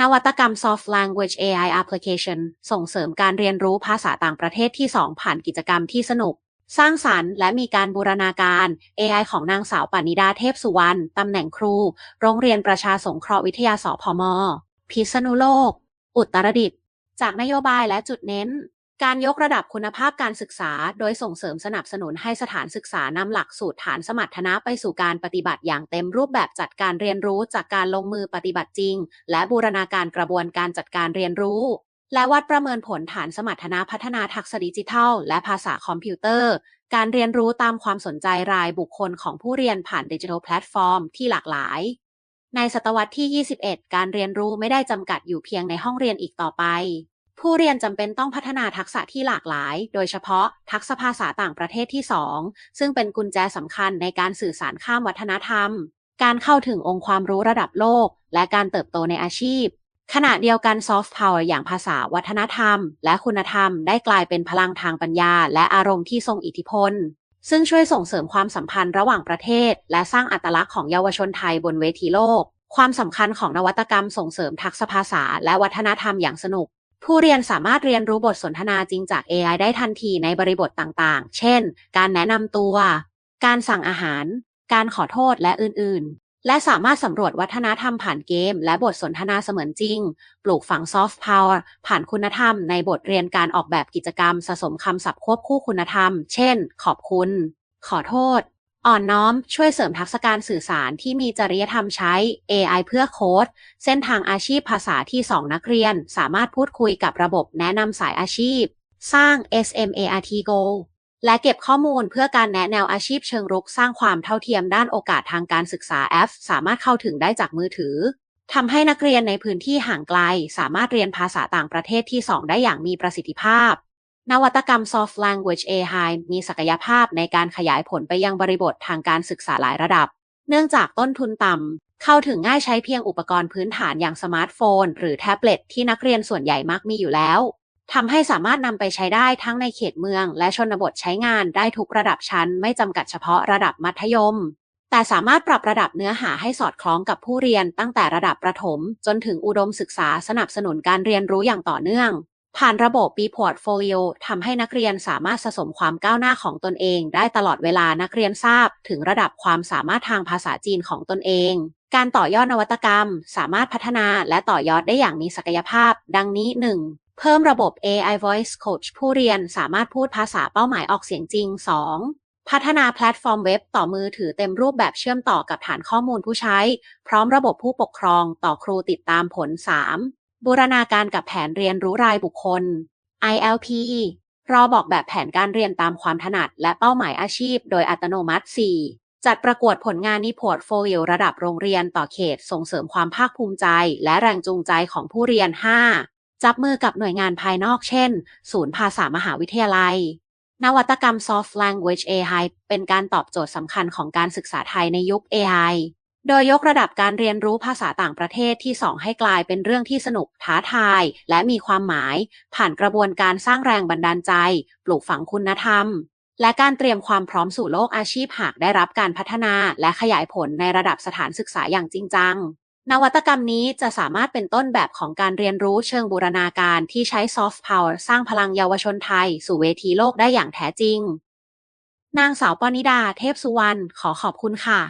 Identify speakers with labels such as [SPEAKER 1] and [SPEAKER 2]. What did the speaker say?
[SPEAKER 1] นวัตกรรม Soft Language AI Application ส่งเสริมการเรียนรู้ภาษาต่างประเทศที่ 2 ผ่านกิจกรรมที่สนุก สร้างสรรค์และมีการบูรณาการ AI ของนางสาวปานิดาเทพสุวรรณ ตำแหน่งครู โรงเรียนประชาสงเคราะห์วิทยาสพม พิษณุโลก อุตรดิตถ์จากนโยบายและจุดเน้น การยกระดับคุณภาพการศึกษา โดยส่งเสริมสนับสนุนให้สถานศึกษานำหลักสูตรฐานสมรรถนะไปสู่การปฏิบัติอย่างเต็มรูปแบบจัดการเรียนรู้จากการลงมือปฏิบัติจริง และบูรณาการกระบวนการจัดการเรียนรู้ และวัดประเมินผลฐานสมรรถนะพัฒนาทักษะดิจิทัล และภาษาคอมพิวเตอร์ การเรียนรู้ตามความสนใจรายบุคคลของผู้เรียนผ่านดิจิทัลแพลตฟอร์มที่หลากหลาย ในศตวรรษที่ 21 การเรียนรู้ไม่ได้จำกัดอยู่เพียงในห้องเรียนอีกต่อไป ผู้เรียนจำเป็นต้องพัฒนาทักษะที่หลากหลาย โดยเฉพาะทักษะภาษาต่างประเทศที่ 2 ซึ่งเป็นกุญแจสำคัญในการสื่อสารข้ามวัฒนธรรม การเข้าถึงองค์ความรู้ระดับโลก และการเติบโตในอาชีพ ขณะเดียวกันซอฟต์พาวเวอร์อย่างภาษาวัฒนธรรม และคุณธรรม ได้กลายเป็นพลังทางปัญญา และอารมณ์ที่ทรงอิทธิพล ซึ่งช่วยส่งเสริมความสัมพันธ์ระหว่างประเทศ และสร้างอัตลักษณ์ของเยาวชนไทยบนเวทีโลกความสำคัญของนวัตกรรมส่งเสริมทักษะภาษาและวัฒนธรรมอย่างสนุก ผู้เรียนสามารถเรียนรู้บทสนทนาจริงจาก AI ได้ทันทีในบริบทต่างๆ เช่น การแนะนำตัว การสั่งอาหาร การขอโทษและอื่น ๆ และสามารถสำรวจวัฒนธรรมผ่านเกม และบทสนทนาเสมือนจริง ปลูกฝังซอฟต์พาวเวอร์ผ่านคุณธรรมในบทเรียนการออกแบบกิจกรรม สะสมคำศัพท์ควบคู่คุณธรรม เช่น ขอบคุณ ขอโทษ อ่อนน้อมช่วยเสริมทักษะการสื่อสารที่มีจริยธรรมใช้ AI เพื่อโค้ด เส้นทางอาชีพภาษาที่ 2 นักเรียน สามารถพูดคุยกับระบบแนะนำสายอาชีพ สร้าง SMART Go และเก็บข้อมูลเพื่อการแนะแนวอาชีพเชิงรุก สร้างความเท่าเทียมด้านโอกาสทางการศึกษา F สามารถเข้าถึงได้จากมือถือทำให้นักเรียนในพื้นที่ห่างไกล สามารถเรียนภาษาต่างประเทศที่ 2 ได้อย่างมีประสิทธิภาพ นวัตกรรม Soft Language AI มีศักยภาพในการขยายผลไปยังบริบททางการศึกษาหลายระดับ เนื่องจากต้นทุนต่ำ เข้าถึงง่ายใช้เพียงอุปกรณ์พื้นฐานอย่างสมาร์ทโฟน หรือแท็บเล็ตที่นักเรียนส่วนใหญ่มักมีอยู่แล้วทำให้สามารถนำไปใช้ได้ทั้งในเขตเมือง และชนบทใช้งานได้ทุกระดับชั้น ไม่จำกัดเฉพาะระดับมัธยม แต่สามารถปรับระดับเนื้อหาให้สอดคล้องกับผู้เรียนตั้งแต่ระดับประถม จนถึงอุดมศึกษาสนับสนุนการเรียนรู้อย่างต่อเนื่อง ผ่านระบบ B Portfolio ทำให้นักเรียนสามารถสะสมความก้าวหน้าของตนเอง ได้ตลอดเวลานักเรียนทราบ ถึงระดับความสามารถทางภาษาจีนของตนเอง การต่อยอดนวัตกรรม สามารถพัฒนาและต่อยอดได้อย่างมีศักยภาพ ดังนี้ 1. เพิ่มระบบ AI Voice Coach ผู้เรียนสามารถพูดภาษาเป้าหมายออกเสียงจริง 2. พัฒนาแพลตฟอร์มเว็บต่อมือถือเต็มรูปแบบเชื่อมต่อกับฐานข้อมูลผู้ใช้ พร้อมระบบผู้ปกครองต่อครูติดตามผล 3. บูรณาการกับแผนเรียนรู้รายบุคคล ILP รอบอกแบบแผนการเรียนตามความถนัดและเป้าหมายอาชีพโดยอัตโนมัติ 4. จัดประกวดผลงานในพอร์ตโฟลิโอระดับโรงเรียนต่อเขตส่งเสริมความภาคภูมิใจ และแรงจูงใจของผู้เรียน 5. จับมือกับหน่วยงานภายนอกเช่น ศูนย์ภาษามหาวิทยาลัย นวัตกรรม Soft Language AI เป็นการตอบโจทย์สำคัญของการศึกษาไทยในยุค AI โดยยกระดับการเรียนรู้ภาษาต่างประเทศที่สองให้กลายเป็นเรื่องที่สนุกท้าทาย และมีความหมาย ผ่านกระบวนการสร้างแรงบันดาลใจ ปลูกฝังคุณธรรม และการเตรียมความพร้อมสู่โลกอาชีพหากได้รับการพัฒนาและขยายผลในระดับสถานศึกษาอย่างจริงจัง นวัตกรรมนี้จะสามารถเป็นต้นแบบของการเรียนรู้เชิงบูรณาการที่ใช้ซอฟต์พาวเวอร์สร้างพลังเยาวชนไทย สู่เวทีโลกได้อย่างแท้จริง นางสาวปณิดา เทพสุวรรณขอขอบคุณค่ะ